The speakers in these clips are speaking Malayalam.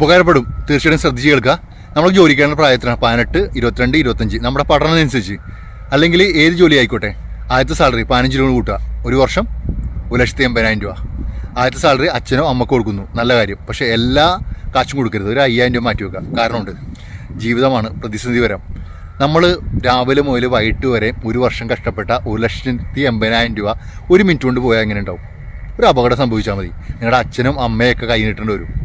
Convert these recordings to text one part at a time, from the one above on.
ഉപകാരപ്പെടും. തീർച്ചയായിട്ടും ശ്രദ്ധിച്ച് കേൾക്കുക. നമ്മൾ ജോലിക്കാനുള്ള പ്രായത്തിനാണ്. പതിനെട്ട് ഇരുപത്തിരണ്ട് ഇരുപത്തഞ്ച് നമ്മുടെ പഠനത്തിനനുസരിച്ച്. അല്ലെങ്കിൽ ഏത് ജോലി ആയിക്കോട്ടെ. ആദ്യത്തെ സാലറി പതിനഞ്ച് രൂപ കൂട്ടുക. ഒരു വർഷം ഒരു ലക്ഷത്തി എൺപതിനായിരം രൂപ. ആദ്യത്തെ സാലറി അച്ഛനോ അമ്മക്കോ കൊടുക്കുന്നു. നല്ല കാര്യം. പക്ഷേ എല്ലാ കാശും കൊടുക്കരുത്. ഒരു അയ്യായിരം രൂപ മാറ്റി വെക്കുക. കാരണമുണ്ട്. ജീവിതമാണ് പ്രതിസന്ധി വരാം. നമ്മൾ രാവിലെ മുതൽ വൈകിട്ട് വരെ ഒരു വർഷം കഷ്ടപ്പെട്ട ഒരു ലക്ഷത്തി എൺപതിനായിരം രൂപ ഒരു മിനിറ്റ് കൊണ്ട് പോയാൽ എങ്ങനെ ഉണ്ടാവും? ഒരു അപകടം സംഭവിച്ചാൽ മതി. നിങ്ങളുടെ അച്ഛനും അമ്മയൊക്കെ കൈ നീട്ടേണ്ടി വരും.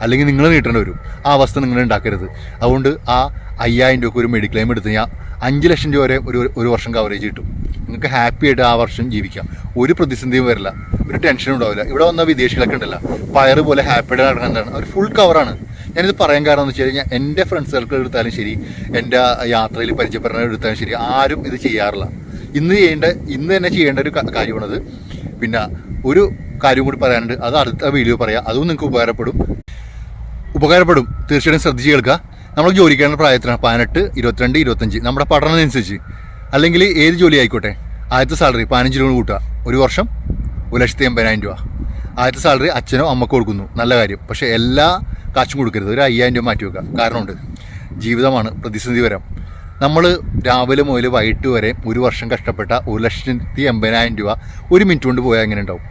അല്ലെങ്കിൽ നിങ്ങൾ നീട്ടേണ്ടി വരും. ആ അവസ്ഥ നിങ്ങൾ ഉണ്ടാക്കരുത്. അതുകൊണ്ട് ആ അയ്യായിരം രൂപയ്ക്ക് ഒരു മെഡിക്ലെയിം എടുത്ത് കഴിഞ്ഞാൽ അഞ്ച് ലക്ഷം രൂപ വരെ ഒരു ഒരു വർഷം കവറേജ് കിട്ടും. നിങ്ങൾക്ക് ഹാപ്പി ആയിട്ട് ആ വർഷം ജീവിക്കാം. ഒരു പ്രതിസന്ധിയും വരില്ല. ഒരു ടെൻഷനും ഉണ്ടാവില്ല. ഇവിടെ വന്ന വിദേശികളൊക്കെ ഉണ്ടല്ല. പയർ പോലെ ഹാപ്പിയായിട്ട് നടക്കുന്നതാണ് അവർ ഫുൾ കവറാണ് ഞാനിത് പറയാൻ കാരണം എന്ന് വെച്ച് കഴിഞ്ഞാൽ എന്റെ ഫ്രണ്ട്സ് സർക്കിൾ എടുത്താലും ശരി എന്റെ യാത്രയിൽ പരിചയപ്പെടുന്ന എടുത്താലും ശരി ആരും ഇത് ചെയ്യാറില്ല. ഇന്ന് ചെയ്യേണ്ട ഇന്ന് തന്നെ ചെയ്യേണ്ട ഒരു കാര്യമാണത്. പിന്നെ ഒരു കാര്യം കൂടി പറയാനുണ്ട്. അത് അടുത്ത വീഡിയോ പറയാം. അതും നിങ്ങൾക്ക് ഉപകാരപ്പെടും. ഉപകാരപ്പെടും. തീർച്ചയായിട്ടും ശ്രദ്ധിച്ച് കേൾക്കുക. നമ്മൾ ജോലിക്കാരുടെ പ്രായത്തിനാണ്. പതിനെട്ട് ഇരുപത്തിരണ്ട് ഇരുപത്തഞ്ച് നമ്മുടെ പഠനത്തിനനുസരിച്ച്. അല്ലെങ്കിൽ ഏത് ജോലി ആയിക്കോട്ടെ. ആദ്യത്തെ സാലറി പതിനഞ്ച് രൂപ കൂട്ടുക. ഒരു വർഷം ഒരു ലക്ഷത്തി എൺപതിനായിരം രൂപ. ആദ്യത്തെ സാലറി അച്ഛനോ അമ്മക്കോ കൊടുക്കുന്നു. നല്ല കാര്യം. പക്ഷേ എല്ലാ കാശും കൊടുക്കരുത്. ഒരു അയ്യായിരം രൂപ മാറ്റി വെക്കുക. കാരണമുണ്ട്. ജീവിതമാണ് പ്രതിസന്ധി വരാം. നമ്മൾ രാവിലെ മുതൽ വൈകിട്ട് വരെ ഒരു വർഷം കഷ്ടപ്പെട്ട ഒരു ലക്ഷത്തി എൺപതിനായിരം രൂപ ഒരു മിനിറ്റ് കൊണ്ട് പോയാൽ എങ്ങനെ ഉണ്ടാവും?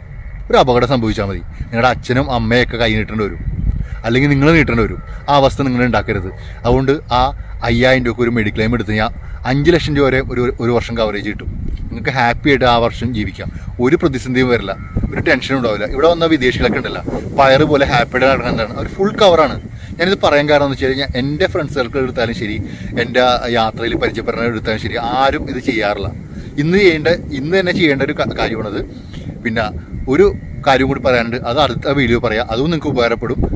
ഒരു അപകടം സംഭവിച്ചാൽ മതി. നിങ്ങളുടെ അച്ഛനും അമ്മയൊക്കെ കൈ നീട്ടേണ്ടി വരും. അല്ലെങ്കിൽ നിങ്ങൾ നീട്ടേണ്ടി വരും. ആ അവസ്ഥ നിങ്ങൾ ഉണ്ടാക്കരുത്. അതുകൊണ്ട് ആ അയ്യായിരം രൂപ ഒരു മെഡിക്ലെയിം എടുത്ത് കഴിഞ്ഞാൽ അഞ്ച് ലക്ഷം രൂപ വരെ ഒരു ഒരു വർഷം കവറേജ് കിട്ടും. നിങ്ങൾക്ക് ഹാപ്പി ആയിട്ട് ആ വർഷം ജീവിക്കാം. ഒരു പ്രതിസന്ധിയും വരില്ല. ഒരു ടെൻഷനും ഉണ്ടാവില്ല. ഇവിടെ വന്ന വിദേശികളൊക്കെ ഉണ്ടല്ലോ. പയർ പോലെ ഹാപ്പിയുടെ നടക്കുന്നതാണ് അവർ ഫുൾ കവറാണ് ഞാനിത് പറയാൻ കാരണം എന്ന് വെച്ച് കഴിഞ്ഞാൽ എന്റെ ഫ്രണ്ട്സ് സർക്കിൾ എടുത്താലും ശരി എന്റെ യാത്രയിൽ പരിചയപ്പെടുന്ന എടുത്താലും ശരി ആരും ഇത് ചെയ്യാറില്ല. ഇന്ന് ചെയ്യേണ്ട ഇന്ന് തന്നെ ചെയ്യേണ്ട ഒരു കാര്യമാണത്. പിന്നെ ഒരു കാര്യം കൂടി പറയാനുണ്ട്. അത് അടുത്ത വീഡിയോ പറയാം. അതും നിങ്ങൾക്ക് ഉപകാരപ്പെടും.